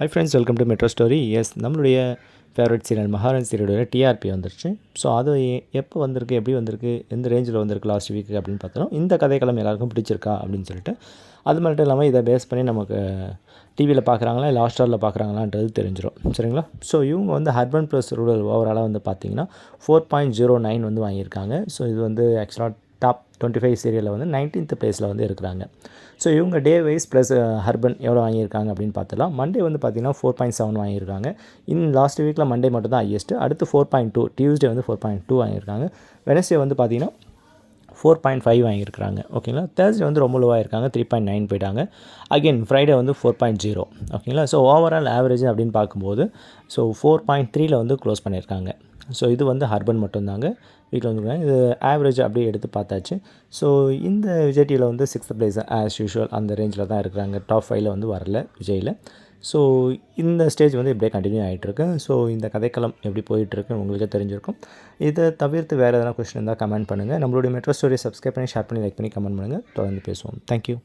Hi friends welcome to metro stories நம்மளுடைய favourite serial Maharaj சீரியலோட TRP வந்துருச்சு. ஸோ அது எப்போ வந்திருக்கு எப்படி வந்திருக்கு எந்த ரேஞ்சில் வந்திருக்கு லாஸ்ட் வீக் அப்படின்னு பார்த்தோம் இந்த கதைக்களம் எல்லாருக்கும் பிடிச்சிருக்கா அப்படின்னு சொல்லிட்டு அது மட்டும் இல்லாமல் இதை பேஸ் பண்ணி நமக்கு டிவியில் பார்க்குறாங்களா இல்லை ஹாஸ்டாரில் பார்க்குறாங்களான்றது தெரிஞ்சிடும் சரிங்களா? ஸோ இவங்க வந்து ஹர்பன் ப்ளஸ் ரூரல் ஓவராலாக வந்து பார்த்தீங்கன்னா ஃபோர் பாயிண்ட் ஜீரோ நைன் வந்து வாங்கியிருக்காங்க. ஸோ இது வந்து ஆக்சுவலாக டாப் டுவெண்ட்டி ஃபைவ் சீரியலில் வந்து நைன்டீன்த் ப்ளேஸில் வந்து இருக்கிறாங்க. ஸோ இவங்க டே வைஸ் ப்ளஸ் ஹர்பன் எவ்வளோ வாங்கியிருக்காங்க அப்படின்னு பார்த்தலாம் மண்டே வந்து பார்த்தீங்கன்னா ஃபோர் பாயிண்ட் செவன் வாங்கியிருக்காங்க. இன் லாஸ்ட் வீக்கில் மண்டே மட்டும் தான் ஹையஸ்ட்டு. அடுத்து ஃபோர் பாயிண்ட் டூ டியூஸ்டே வந்து ஃபோர் பாயிண்ட் டூ வாங்கியிருக்காங்க. வெனஸ்டே வந்து பார்த்தீங்கன்னா ஃபோர் பாயிண்ட் ஃபைவ் வாங்கியிருக்காங்க ஓகேங்களா தேர்ஸ்டே வந்து ரொம்ப லோவாக இருக்காங்க த்ரீ பாயிண்ட் நைன் போயிட்டாங்க. அகைன் ஃப்ரைடே வந்து ஃபோர் பாயிண்ட் ஜீரோ ஓகேங்களா ஸோ ஓவரால் ஆவரேஜ் அப்படின்னு பார்க்கும்போது ஸோ ஃபோர் பாயிண்ட் த்ரீல வந்து க்ளோஸ் பண்ணியிருக்காங்க. ஸோ இது வந்து ஹர்பன் மட்டும்தாங்க. வீட்டில் வந்துருக்காங்க இது ஆவரேஜ் அப்படியே எடுத்து பார்த்தாச்சு. ஸோ இந்த விஜய் டிவியில் வந்து சிக்ஸ்த் பிளேஸ் ஆஸ் யூஷுவல் அந்த ரேஞ்சில் தான் இருக்கிறாங்க. டாப் ஃபைவ்ல வந்து வரல விஜயில். ஸோ இந்த ஸ்டேஜ் வந்து இப்படியே கண்டினியூ ஆகிட்டுருக்கு ஸோ இந்த கதைக்களம் எப்படி போயிட்டுருக்கு உங்களுக்கே தெரிஞ்சிருக்கும். இதை தவிர்த்து வேறு எதனா கொஸ்டின் இருந்தால் கமெண்ட் பண்ணுங்கள் நம்மளுடைய மெட்ரோ ஸ்டோரியை சப்ஸ்கிரைப் பண்ணி ஷேர் பண்ணி லைக் பண்ணி கமெண்ட் பண்ணுங்கள் தொடர்ந்து பேசுவோம். தேங்க்யூ